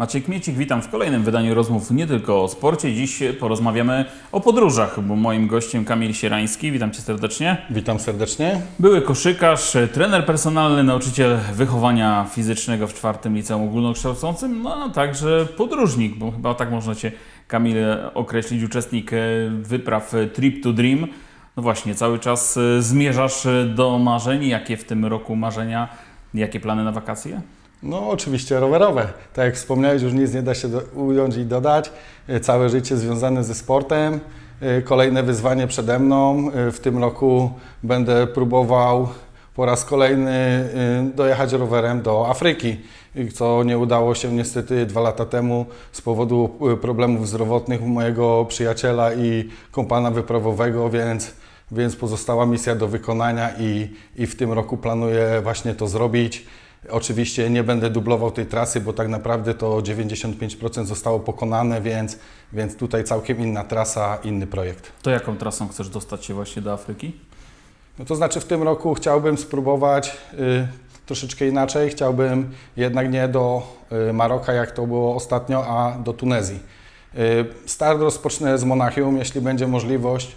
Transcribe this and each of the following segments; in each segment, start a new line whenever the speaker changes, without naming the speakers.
Maciek Miecik, witam w kolejnym wydaniu rozmów nie tylko o sporcie. Dziś porozmawiamy o podróżach, bo moim gościem Kamil Sierański. Witam Cię serdecznie.
Witam serdecznie.
Były koszykarz, trener personalny, nauczyciel wychowania fizycznego w czwartym liceum ogólnokształcącym, no a także podróżnik, bo chyba tak można Cię, Kamil, określić, uczestnik wypraw Trip to Dream. No właśnie, cały czas zmierzasz do marzeń. Jakie w tym roku marzenia, jakie plany na wakacje?
No oczywiście rowerowe. Tak jak wspomniałeś, już nic nie da się do, ująć i dodać. E, Całe życie związane ze sportem. E, Kolejne wyzwanie przede mną. E, W tym roku będę próbował po raz kolejny dojechać rowerem do Afryki, co nie udało się niestety dwa lata temu z powodu problemów zdrowotnych mojego przyjaciela i kompana wyprawowego, więc, więc pozostała misja do wykonania i, i w tym roku planuję właśnie to zrobić. Oczywiście nie będę dublował tej trasy, bo tak naprawdę to 95% zostało pokonane, więc, więc tutaj całkiem inna trasa, inny projekt.
To jaką trasą chcesz dostać się właśnie do Afryki?
No to znaczy w tym roku chciałbym spróbować y, troszeczkę inaczej. Chciałbym jednak nie do y, Maroka, jak to było ostatnio, a do Tunezji. Y, start rozpocznę z Monachium, jeśli będzie możliwość.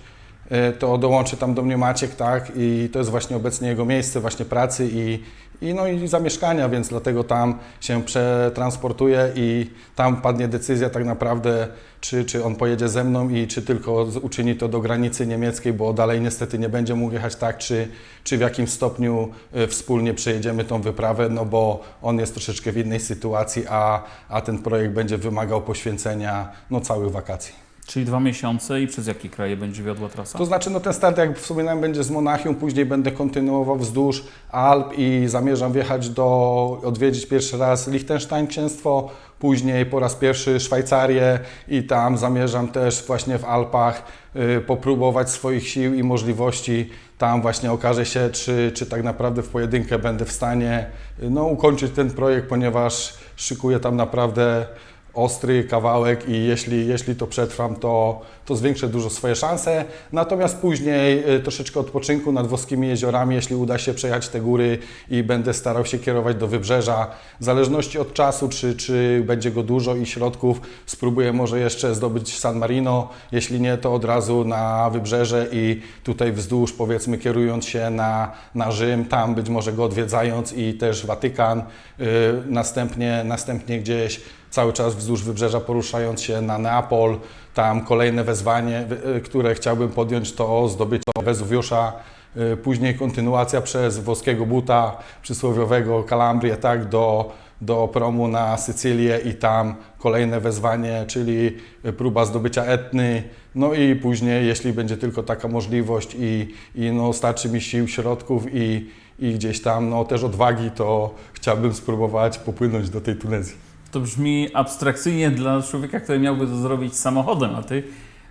Y, To dołączy tam do mnie Maciek, tak? I to jest właśnie obecnie jego miejsce właśnie pracy i, i, no i zamieszkania, więc dlatego tam się przetransportuję i tam padnie decyzja tak naprawdę, czy, czy on pojedzie ze mną i czy tylko uczyni to do granicy niemieckiej, bo dalej niestety nie będzie mógł jechać tak, czy, czy w jakim stopniu y, wspólnie przejedziemy tą wyprawę, no bo on jest troszeczkę w innej sytuacji, a, a ten projekt będzie wymagał poświęcenia no, całych wakacji.
Czyli dwa miesiące i przez jakie kraje będzie wiodła trasa?
To znaczy, no ten start, jak wspominałem, będzie z Monachium, później będę kontynuował wzdłuż Alp i zamierzam wjechać do, odwiedzić pierwszy raz Liechtenstein księstwo, później po raz pierwszy Szwajcarię i tam zamierzam też właśnie w Alpach y, popróbować swoich sił i możliwości. Tam właśnie okaże się, czy, czy tak naprawdę w pojedynkę będę w stanie y, no, ukończyć ten projekt, ponieważ szykuję tam naprawdę ostry kawałek i jeśli, jeśli to przetrwam, to, to zwiększę dużo swoje szanse. Natomiast później y, troszeczkę odpoczynku nad włoskimi jeziorami, jeśli uda się przejechać te góry i będę starał się kierować do wybrzeża. W zależności od czasu, czy, czy będzie go dużo i środków, spróbuję może jeszcze zdobyć San Marino. Jeśli nie, to od razu na wybrzeże i tutaj wzdłuż, powiedzmy, kierując się na, na Rzym, tam być może go odwiedzając i też Watykan. Y, następnie, następnie gdzieś cały czas wzdłuż wybrzeża poruszając się na Neapol. Tam kolejne wezwanie, y, które chciałbym podjąć, to zdobycie Wezuwiusza. Y, Później kontynuacja przez włoskiego buta przysłowiowego Kalambrię, tak, do, do promu na Sycylię i tam kolejne wezwanie, czyli y, próba zdobycia Etny. No i później, jeśli będzie tylko taka możliwość i, i no, starczy mi sił, środków i, i gdzieś tam no, też odwagi, to chciałbym spróbować popłynąć do tej Tunezji.
To brzmi abstrakcyjnie dla człowieka, który miałby to zrobić samochodem, a ty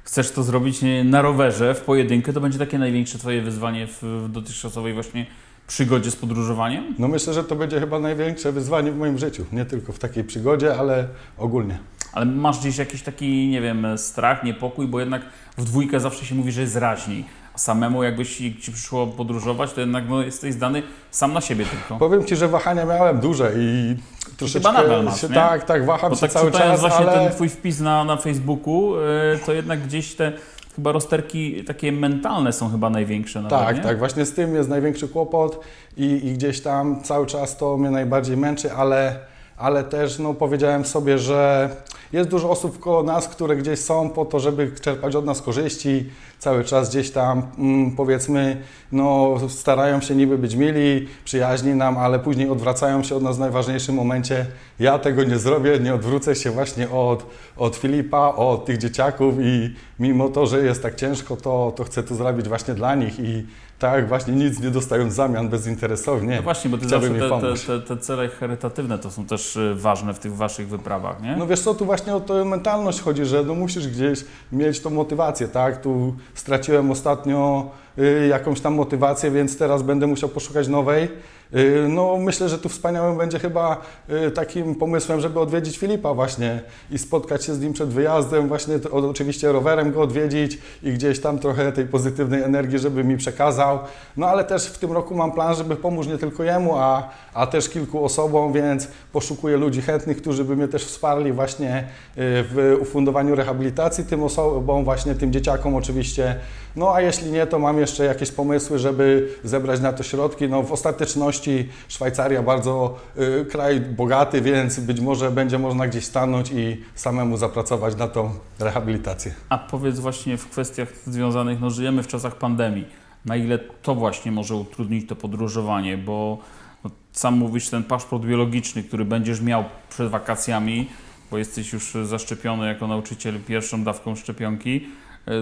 chcesz to zrobić na rowerze, w pojedynkę. To będzie takie największe twoje wyzwanie w, w dotychczasowej właśnie przygodzie z podróżowaniem?
No myślę, że to będzie chyba największe wyzwanie w moim życiu. Nie tylko w takiej przygodzie, ale ogólnie.
Ale masz gdzieś jakiś taki, nie wiem, strach, niepokój, bo jednak w dwójkę zawsze się mówi, że jest raźniej. Samemu jakbyś ci przyszło podróżować, to jednak no, jesteś zdany sam na siebie tylko.
Powiem Ci, że wahania miałem duże i troszeczkę
nadal masz,
się,
nie?
tak, tak, waham
Bo
się
tak
cały czas,
właśnie
ale
ten twój wpis na, na Facebooku, y, to jednak gdzieś te chyba rozterki takie mentalne są chyba największe nawet,
tak,
nie?
tak, właśnie z tym jest największy kłopot i, i gdzieś tam cały czas to mnie najbardziej męczy, ale, ale też no, powiedziałem sobie, że jest dużo osób koło nas, które gdzieś są po to, żeby czerpać od nas korzyści, cały czas gdzieś tam mm, powiedzmy, no starają się niby być mili, przyjaźni nam, ale później odwracają się od nas w najważniejszym momencie. Ja tego nie zrobię, nie odwrócę się właśnie od, od Filipa, od tych dzieciaków i mimo to, że jest tak ciężko, to, to chcę to zrobić właśnie dla nich i tak właśnie nic nie dostają w zamian bezinteresownie.
No właśnie, bo ty zawsze te, te, te, cele charytatywne to są też y, ważne w tych waszych wyprawach, nie?
No wiesz co, tu właśnie o tę mentalność chodzi, że no musisz gdzieś mieć tą motywację, tak? Tu straciłem ostatnio jakąś tam motywację, więc teraz będę musiał poszukać nowej. Y, No, myślę, że tu wspaniałym będzie chyba y, takim pomysłem, żeby odwiedzić Filipa właśnie i spotkać się z nim przed wyjazdem, właśnie oczywiście rowerem go odwiedzić i gdzieś tam trochę tej pozytywnej energii, żeby mi przekazał. No ale też w tym roku mam plan, żeby pomóc nie tylko jemu, a, a też kilku osobom, więc poszukuję ludzi chętnych, którzy by mnie też wsparli właśnie y, w ufundowaniu rehabilitacji tym osobom, właśnie tym dzieciakom oczywiście. No a jeśli nie, to mam jeszcze jakieś pomysły, żeby zebrać na to środki. No w ostateczności Szwajcaria bardzo y, kraj bogaty, więc być może będzie można gdzieś stanąć i samemu zapracować na tą rehabilitację.
A powiedz właśnie w kwestiach związanych, no żyjemy w czasach pandemii, na ile to właśnie może utrudnić to podróżowanie, bo no, sam mówisz ten paszport biologiczny, który będziesz miał przed wakacjami, bo jesteś już zaszczepiony jako nauczyciel pierwszą dawką szczepionki,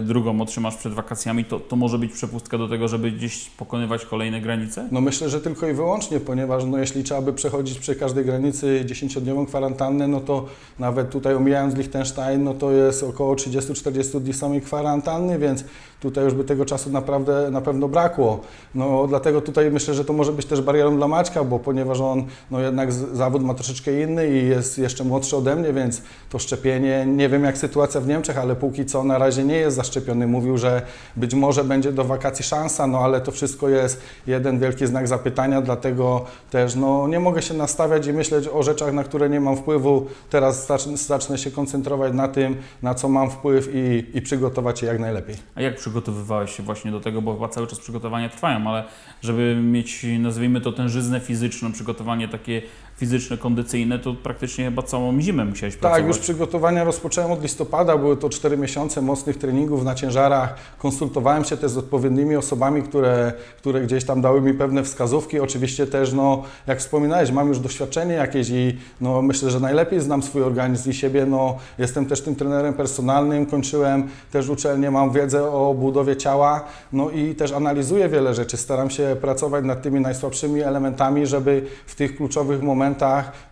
drugą otrzymasz przed wakacjami, to, to może być przepustka do tego, żeby gdzieś pokonywać kolejne granice?
No myślę, że tylko i wyłącznie, ponieważ no jeśli trzeba by przechodzić przy każdej granicy 10-dniową kwarantannę, no to nawet tutaj omijając Liechtenstein, no to jest około 30-40 dni samej kwarantanny, więc tutaj już by tego czasu naprawdę na pewno brakło. No dlatego tutaj myślę, że to może być też barierą dla Maćka, bo ponieważ on no jednak zawód ma troszeczkę inny i jest jeszcze młodszy ode mnie, więc to szczepienie, nie wiem jak sytuacja w Niemczech, ale póki co na razie nie jest zaszczepiony. Mówił, że być może będzie do wakacji szansa, no ale to wszystko jest jeden wielki znak zapytania, dlatego też no, nie mogę się nastawiać i myśleć o rzeczach, na które nie mam wpływu. Teraz zacznę, zacznę się koncentrować na tym, na co mam wpływ i, i przygotować się jak najlepiej.
A jak przygotowywałeś się właśnie do tego, bo chyba cały czas przygotowania trwają, ale żeby mieć, nazwijmy to, tężyznę fizyczną, przygotowanie takie fizyczne, kondycyjne, to praktycznie chyba całą zimę musiałeś
Tak,
pracować.
już przygotowania rozpocząłem od listopada. Były to 4 miesiące mocnych treningów na ciężarach. Konsultowałem się też z odpowiednimi osobami, które, które gdzieś tam dały mi pewne wskazówki. Oczywiście też, no, jak wspominałeś, mam już doświadczenie jakieś i no, myślę, że najlepiej znam swój organizm i siebie. No, jestem też tym trenerem personalnym, kończyłem też uczelnię, mam wiedzę o budowie ciała, no i też analizuję wiele rzeczy. Staram się pracować nad tymi najsłabszymi elementami, żeby w tych kluczowych momentach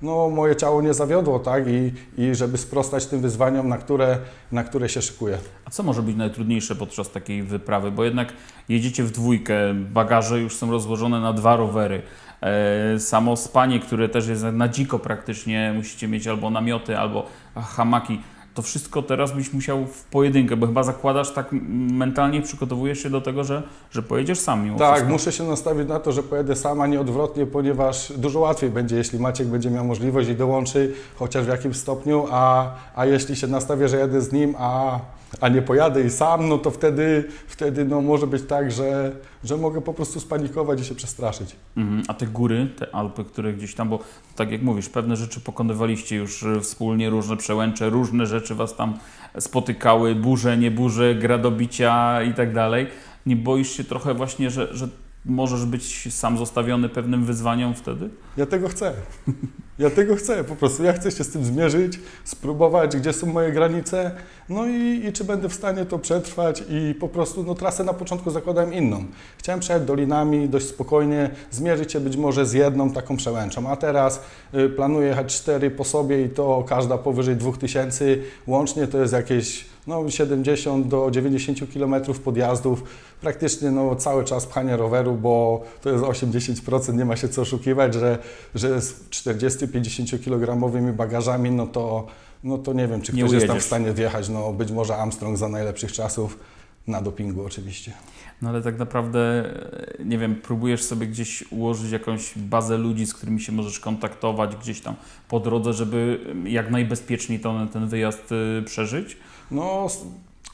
no, moje ciało nie zawiodło, tak? I, i żeby sprostać tym wyzwaniom, na które, na które się szykuję.
A co może być najtrudniejsze podczas takiej wyprawy? Bo jednak jedziecie w dwójkę, bagaże już są rozłożone na dwa rowery. E, samo spanie, które też jest na dziko praktycznie, musicie mieć albo namioty, albo hamaki. To wszystko teraz byś musiał w pojedynkę, bo chyba zakładasz tak mentalnie, przygotowujesz się do tego, że, że pojedziesz sam mimo
Tak,
wszystko.
muszę się nastawić na to, że pojedę sama, nie odwrotnie, ponieważ dużo łatwiej będzie, jeśli Maciek będzie miał możliwość i dołączy, chociaż w jakimś stopniu, a, a jeśli się nastawię, że jadę z nim, a, a nie pojadę i sam, no to wtedy, wtedy no, może być tak, że, że mogę po prostu spanikować i się przestraszyć.
Mhm. A te góry, te Alpy, które gdzieś tam, bo tak jak mówisz, pewne rzeczy pokonywaliście już e, wspólnie, różne przełęcze, różne rzeczy was tam spotykały, burze, nie burze, gradobicia i tak dalej. Nie boisz się trochę właśnie, że, że możesz być sam zostawiony pewnym wyzwaniom wtedy?
Ja tego chcę. Ja tego chcę, po prostu ja chcę się z tym zmierzyć, spróbować, gdzie są moje granice, no i, i czy będę w stanie to przetrwać i po prostu, no trasę na początku zakładałem inną. Chciałem przejechać dolinami dość spokojnie, zmierzyć się być może z jedną taką przełęczą, a teraz y, planuję jechać cztery po sobie i to każda powyżej 2000, łącznie to jest jakieś no, 70 do 90 km podjazdów, praktycznie no, cały czas pchanie roweru, bo to jest 8-10%, nie ma się co oszukiwać, że, że z 40-50 kilogramowymi bagażami, no to, no to nie wiem, czy
Nie
ktoś jest tam w stanie wjechać, no być może Armstrong za najlepszych czasów, na dopingu oczywiście.
No ale tak naprawdę, e, nie wiem, próbujesz sobie gdzieś ułożyć jakąś bazę ludzi, z którymi się możesz kontaktować gdzieś tam po drodze, żeby jak najbezpieczniej ten, ten wyjazd e, przeżyć?
No,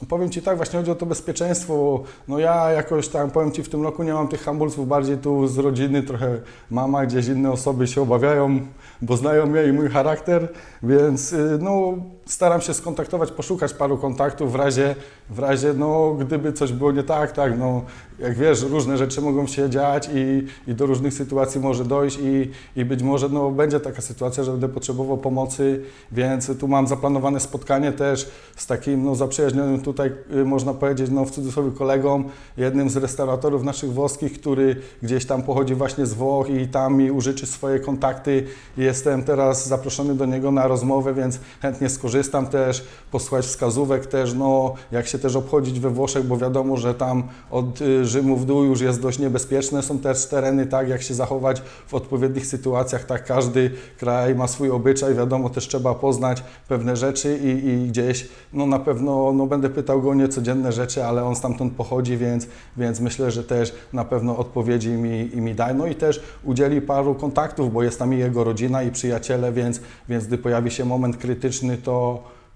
powiem Ci tak, właśnie chodzi o to bezpieczeństwo. No ja jakoś tam, powiem Ci, w tym roku nie mam tych hamulców, bardziej tu z rodziny, trochę mama, gdzieś inne osoby się obawiają, bo znają mnie i mój charakter, więc y, no, staram się skontaktować, poszukać paru kontaktów w razie, w razie no, gdyby coś było nie tak, tak, no, jak wiesz, różne rzeczy mogą się dziać i, i do różnych sytuacji może dojść i, i być może no, będzie taka sytuacja, że będę potrzebował pomocy, więc tu mam zaplanowane spotkanie też z takim no, zaprzyjaźnionym tutaj, y, można powiedzieć, no, w cudzysłowie kolegą, jednym z restauratorów naszych włoskich, który gdzieś tam pochodzi właśnie z Włoch i tam mi użyczy swoje kontakty. Jestem teraz zaproszony do niego na rozmowę, więc chętnie skorzystam też, posłuchać wskazówek też, no, jak się też obchodzić we Włoszech, bo wiadomo, że tam od y, Rzymu w dół już jest dość niebezpieczne. Są też tereny, tak, jak się zachować w odpowiednich sytuacjach, tak, każdy kraj ma swój obyczaj, wiadomo, też trzeba poznać pewne rzeczy i, i gdzieś, no na pewno, no będę pytał go o niecodzienne rzeczy, ale on stamtąd pochodzi, więc, więc myślę, że też na pewno odpowiedzi mi, i mi da. No i też udzieli paru kontaktów, bo jest tam i jego rodzina i przyjaciele, więc, więc gdy pojawi się moment krytyczny, to,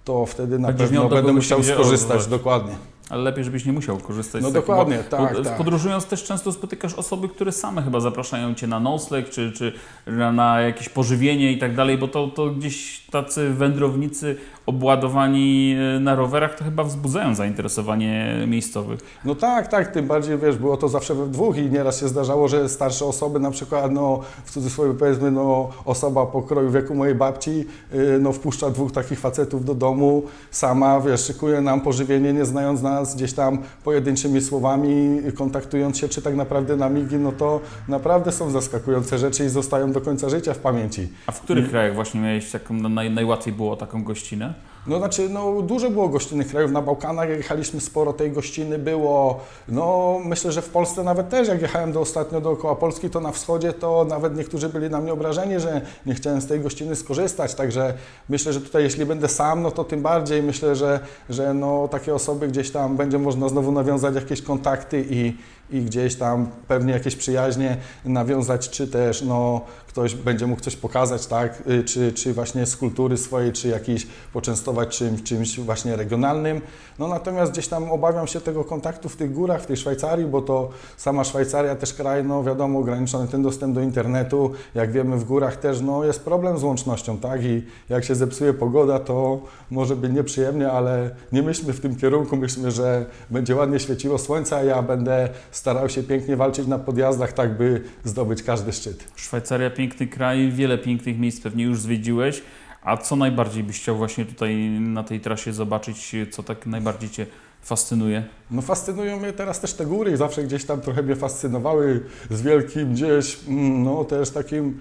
to wtedy na
Będziesz
pewno będę musiał skorzystać, dokładnie.
Ale lepiej, żebyś nie musiał korzystać
No
z tego.
dokładnie,
bo,
tak,
bo
tak.
Podróżując też często spotykasz osoby, które same chyba zapraszają Cię na nocleg, czy, czy na, na jakieś pożywienie i tak dalej, bo to, to gdzieś tacy wędrownicy obładowani e, na rowerach to chyba wzbudzają zainteresowanie miejscowych.
No tak, tak, tym bardziej, wiesz, było to zawsze we dwóch i nieraz się zdarzało, że starsze osoby, na przykład, no w cudzysłowie powiedzmy, no osoba pokroju wieku mojej babci, yy, no wpuszcza dwóch takich facetów do domu, sama, wiesz, szykuje nam pożywienie, nie znając nas, gdzieś tam pojedynczymi słowami, kontaktując się, czy tak naprawdę na migi, no to naprawdę są zaskakujące rzeczy i zostają do końca życia w pamięci.
A w których krajach właśnie miałeś taką, no, naj, najłatwiej było taką gościnę?
No znaczy, no dużo było gościnnych krajów. Na Bałkanach jechaliśmy sporo tej gościny było. No myślę, że w Polsce nawet też, jak jechałem do ostatnio dookoła Polski, to na wschodzie to nawet niektórzy byli na mnie obrażeni, że nie chciałem z tej gościny skorzystać. Także myślę, że tutaj jeśli będę sam, no to tym bardziej myślę, że, że no, takie osoby gdzieś tam będzie można znowu nawiązać jakieś kontakty i, i gdzieś tam pewnie jakieś przyjaźnie nawiązać, czy też no, ktoś będzie mógł coś pokazać, tak, Y, czy, czy właśnie z kultury swojej, czy jakiś poczęstować czymś, czymś właśnie regionalnym. No natomiast gdzieś tam obawiam się tego kontaktu w tych górach, w tej Szwajcarii, bo to sama Szwajcaria też kraj, no wiadomo, ograniczony ten dostęp do internetu. Jak wiemy, w górach też no, jest problem z łącznością, tak, i jak się zepsuje pogoda, to może być nieprzyjemnie, ale nie myślmy w tym kierunku, myślmy, że będzie ładnie świeciło słońce, a ja będę starał się pięknie walczyć na podjazdach, tak by zdobyć każdy szczyt.
Szwajcaria, piękny kraj, wiele pięknych miejsc pewnie już zwiedziłeś. A co najbardziej byś chciał właśnie tutaj na tej trasie zobaczyć, co tak najbardziej Cię fascynuje?
No fascynują mnie teraz też te góry, zawsze gdzieś tam trochę mnie fascynowały z wielkim gdzieś, mm, no też takim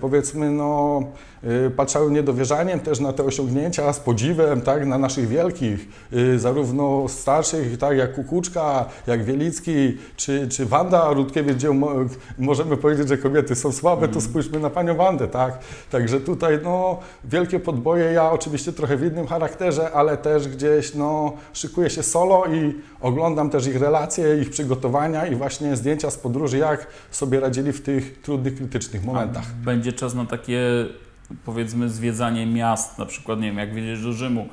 powiedzmy, no y, patrzały niedowierzaniem też na te osiągnięcia, z podziwem, tak, na naszych wielkich, y, zarówno starszych, tak, jak Kukuczka, jak Wielicki, czy, czy Wanda Rutkiewicz, gdzie mo- możemy powiedzieć, że kobiety są słabe, to spójrzmy na panią Wandę, tak, także tutaj, no, wielkie podboje, ja oczywiście trochę w innym charakterze, ale też gdzieś, no, szykuję się solo i oglądam też ich relacje, ich przygotowania i właśnie zdjęcia z podróży, jak sobie radzili w tych trudnych, krytycznych momentach.
Będzie czas na takie, powiedzmy, zwiedzanie miast, na przykład, nie wiem, jak wiedziesz do Rzymu,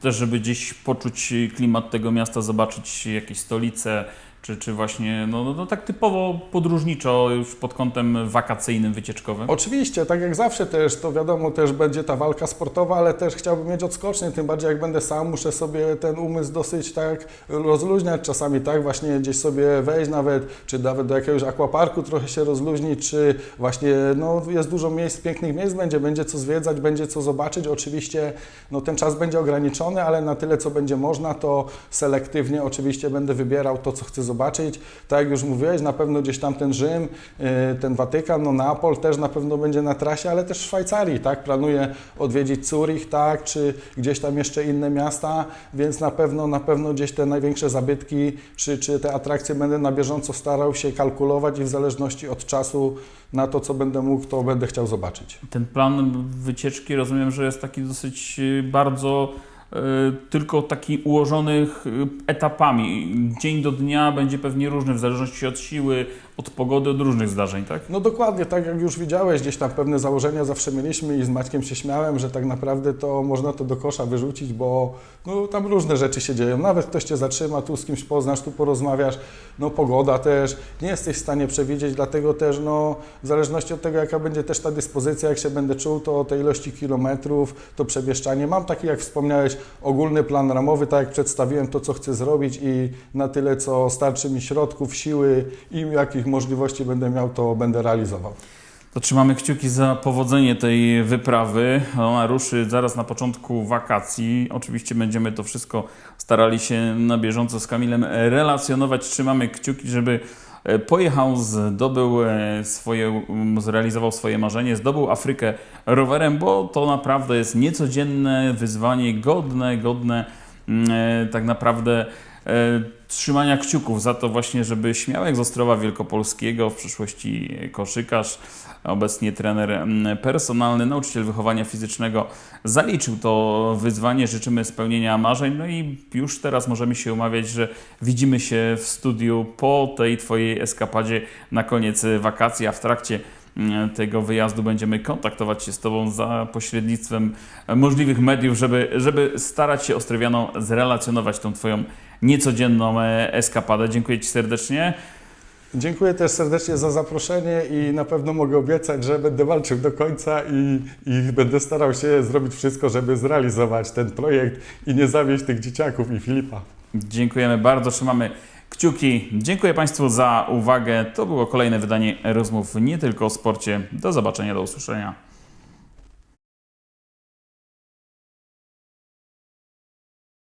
też żeby gdzieś poczuć klimat tego miasta, zobaczyć jakieś stolice, czy, czy właśnie, no, no, no tak typowo podróżniczo, już pod kątem wakacyjnym, wycieczkowym.
Oczywiście, tak jak zawsze też, to wiadomo, też będzie ta walka sportowa, ale też chciałbym mieć odskocznie, tym bardziej jak będę sam, muszę sobie ten umysł dosyć tak rozluźniać. Czasami, tak, właśnie gdzieś sobie wejść nawet, czy nawet do jakiegoś aquaparku trochę się rozluźnić, czy właśnie, no jest dużo miejsc, pięknych miejsc będzie, będzie co zwiedzać, będzie co zobaczyć, oczywiście, no ten czas będzie ograniczony, ale na tyle, co będzie można, to selektywnie oczywiście będę wybierał to, co chcę zobaczyć, tak jak już mówiłeś, na pewno gdzieś tam ten Rzym, yy, ten Watykan, no Neapol też na pewno będzie na trasie, ale też w Szwajcarii, tak, planuję odwiedzić Zurich, tak, czy gdzieś tam jeszcze inne miasta, więc na pewno, na pewno gdzieś te największe zabytki, czy, czy te atrakcje będę na bieżąco starał się kalkulować i w zależności od czasu na to, co będę mógł, to będę chciał zobaczyć.
Ten plan wycieczki rozumiem, że jest taki dosyć y, bardzo y, tylko taki ułożony y, etapami. Dzień do dnia będzie pewnie różny w zależności od siły, od pogody, od różnych zdarzeń, tak?
No dokładnie, tak jak już widziałeś, gdzieś tam pewne założenia zawsze mieliśmy i z Maćkiem się śmiałem, że tak naprawdę to można to do kosza wyrzucić, bo no, tam różne rzeczy się dzieją. Nawet ktoś Cię zatrzyma, tu z kimś poznasz, tu porozmawiasz, no pogoda też, nie jesteś w stanie przewidzieć, dlatego też no, w zależności od tego, jaka będzie też ta dyspozycja, jak się będę czuł, to tej ilości kilometrów, to przemieszczanie. Mam taki, jak wspomniałeś, ogólny plan ramowy, tak jak przedstawiłem to, co chcę zrobić i na tyle, co starczy mi środków, siły i jakich możliwości będę miał, to będę realizował.
To trzymamy kciuki za powodzenie tej wyprawy. Ona ruszy zaraz na początku wakacji. Oczywiście będziemy to wszystko starali się na bieżąco z Kamilem relacjonować. Trzymamy kciuki, żeby e, pojechał, zdobył e, swoje, zrealizował swoje marzenie, zdobył Afrykę rowerem, bo to naprawdę jest niecodzienne wyzwanie, godne, godne e, tak naprawdę trzymania kciuków za to właśnie, żeby Śmiałek z Ostrowa Wielkopolskiego, w przyszłości koszykarz, obecnie trener mm, personalny, nauczyciel wychowania fizycznego, zaliczył to wyzwanie. Życzymy spełnienia marzeń. No i już teraz możemy się umawiać, że widzimy się w studiu po tej Twojej eskapadzie na koniec wakacji, a w trakcie tego wyjazdu będziemy kontaktować się z Tobą za pośrednictwem możliwych mediów, żeby, żeby starać się Ostrowianom zrelacjonować tą Twoją niecodzienną e, eskapadę. Dziękuję Ci serdecznie.
Dziękuję też serdecznie za zaproszenie i na pewno mogę obiecać, że będę walczył do końca i, i będę starał się zrobić wszystko, żeby zrealizować ten projekt i nie zawieść tych dzieciaków i Filipa.
Dziękujemy bardzo, trzymamy kciuki. Dziękuję Państwu za uwagę. To było kolejne wydanie rozmów nie tylko o sporcie. Do zobaczenia, do usłyszenia.